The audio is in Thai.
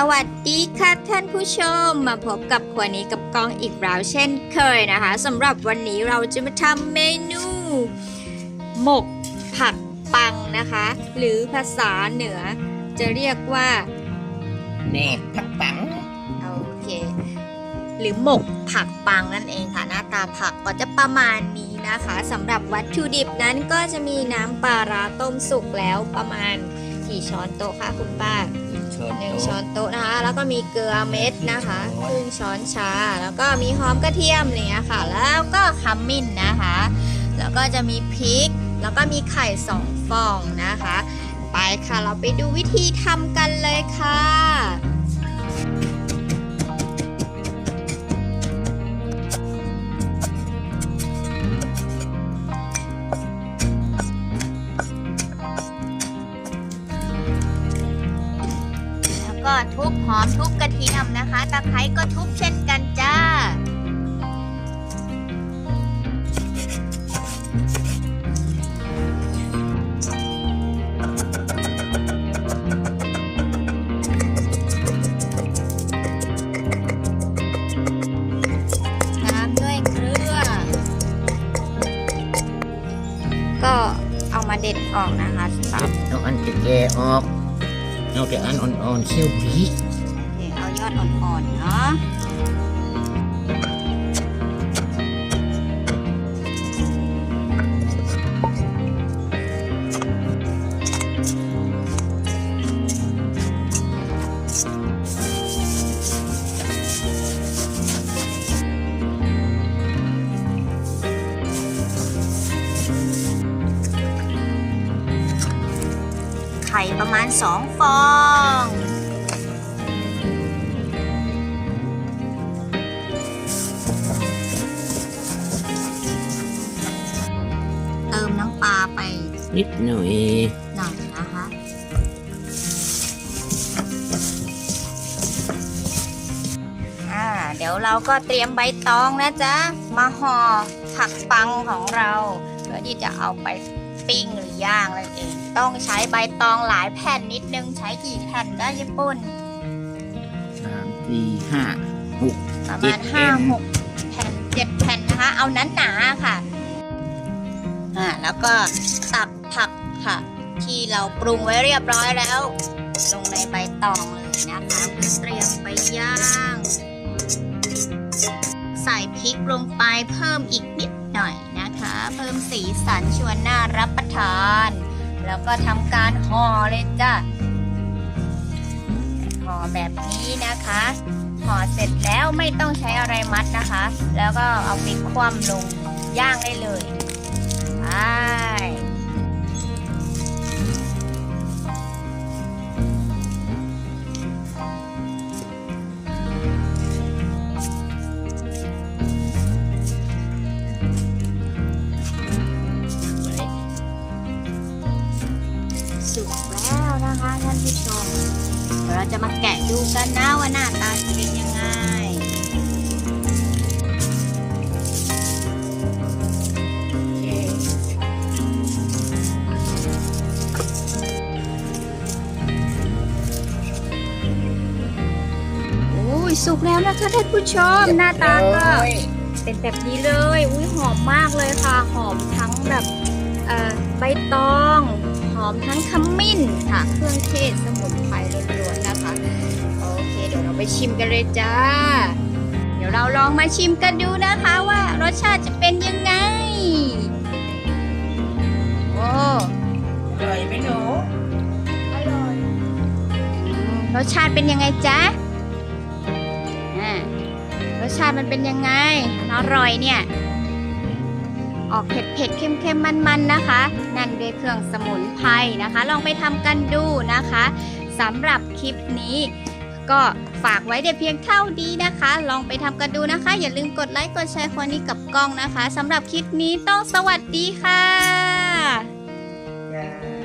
สวัสดีค่ะท่านผู้ชมมาพบกับขวนี้กับกองอีกแล้วเช่นเคยนะคะสำหรับวันนี้เราจะมาทำเมนู หมกผักปังนะคะ หรือภาษาเหนือ จะเรียกว่าแหนบผักปังโอเคหรือหมกผักปังนั่นเองค่ะหน้าตาผักก็จะประมาณนี้นะคะสำหรับวัตถุดิบนั้นก็จะมีน้ำปลาร้าต้มสุกแล้วประมาณกี่ช้อนโต๊ะคะคุณป้า ช้อนหนึ่งโต๊ะ ช้อนโต๊ะนะคะ แล้วก็มีเกลือเม็ดนะคะครึ่งช้อนชา แล้วก็มีหอมกระเทียมอะไรเงี้ยค่ะ แล้วก็ขมิ้นนะคะ แล้วก็จะมีพริก แล้วก็มีไข่สองฟองนะคะ ไปค่ะเราไปดูวิธีทำกันเลยค่ะ ก็ทุบหอมทุบกระเทียมนะคะตะไคร้ก็ทุบเช่นกันจ้า ตามด้วยเกลือ ก็เอามาเด็ดออกนะคะ ตับเอาอันแก่ออก เอาแต่อันอ่อนๆเขี้ยวปีเอายอดอ่อนๆเนาะ ข่ประมาณสองฟอง เติมน้ำปลาไปนิดหน่อยหน่อยนะคะอ่าเดี๋ยวเราก็เตรียมใบตองนะจ๊ะ มาห่อผักปังของเรา เพื่อที่จะเอาไป ปิ้งหรือย่างนั่นเอง ต้องใช้ใบตองหลายแผ่นนิดนึง ใช้กี่แผ่นได้ญี่ปุ่นสามสี่ห้าหกประเจ็มาณดห้าแผ่นหกแผ่นเจ็ดแผ่นนะคะ เอานั้นหนาๆค่ะ อ่า แล้วก็ตักผักค่ะ ที่เราปรุงไว้เรียบร้อยแล้ว ลงในใบตองเลยนะคะเพื่อเตรียมไปย่างใส่พริกลงไปเพิ่มอีกนิดหน่อยนะคะ เพิ่มสีสันชวนน่ารับประทาน แล้วก็ทำการห่อเลยจ้ะห่อแบบนี้นะคะห่อเสร็จแล้วไม่ต้องใช้อะไรมัดนะคะ แล้วก็เอาไปคว่ำลงย่างได้เลยอ่าานผู้ชมเดี๋ยวเราจะมาแกะดูกันนะว่าหน้าตาจะเป็นยังไงโอ้ยสุกแล้วนะคะท่านผู้ชมหน้าตาก็เป็นแบบนี้เลย อุ้ยหอมมากเลยค่ะ หอมทั้งแบบใบตอง หอมทั้งขมิ้นค่ะ เครื่องเทศสมุนไพรล้วนๆนะคะ โอเค เดี๋ยวเราไปชิมกันเลยจ้า เดี๋ยวเราลองมาชิมกันดูนะคะว่ารสชาติจะเป็นยังไง โอ้อร่อยไหมหนูอร่อยรสชาติเป็นยังไงจ๊ะอ่ารสชาติมันเป็นยังไงอร่อยเนี่ย ออกเผ็ดเผ็ดๆเค็มเค็มมันมันๆนะคะ นั่นด้วยเครื่องสมุนไพรนะคะ ลองไปทำกันดูนะคะสำหรับคลิปนี้ก็ฝากไว้แต่เพียงเท่านี้นะคะ ลองไปทำกันดูนะคะ อย่าลืมกดไลค์กดแชร์คนนี้กับกล้องนะคะสำหรับคลิปนี้ต้องสวัสดีค่ะ yeah.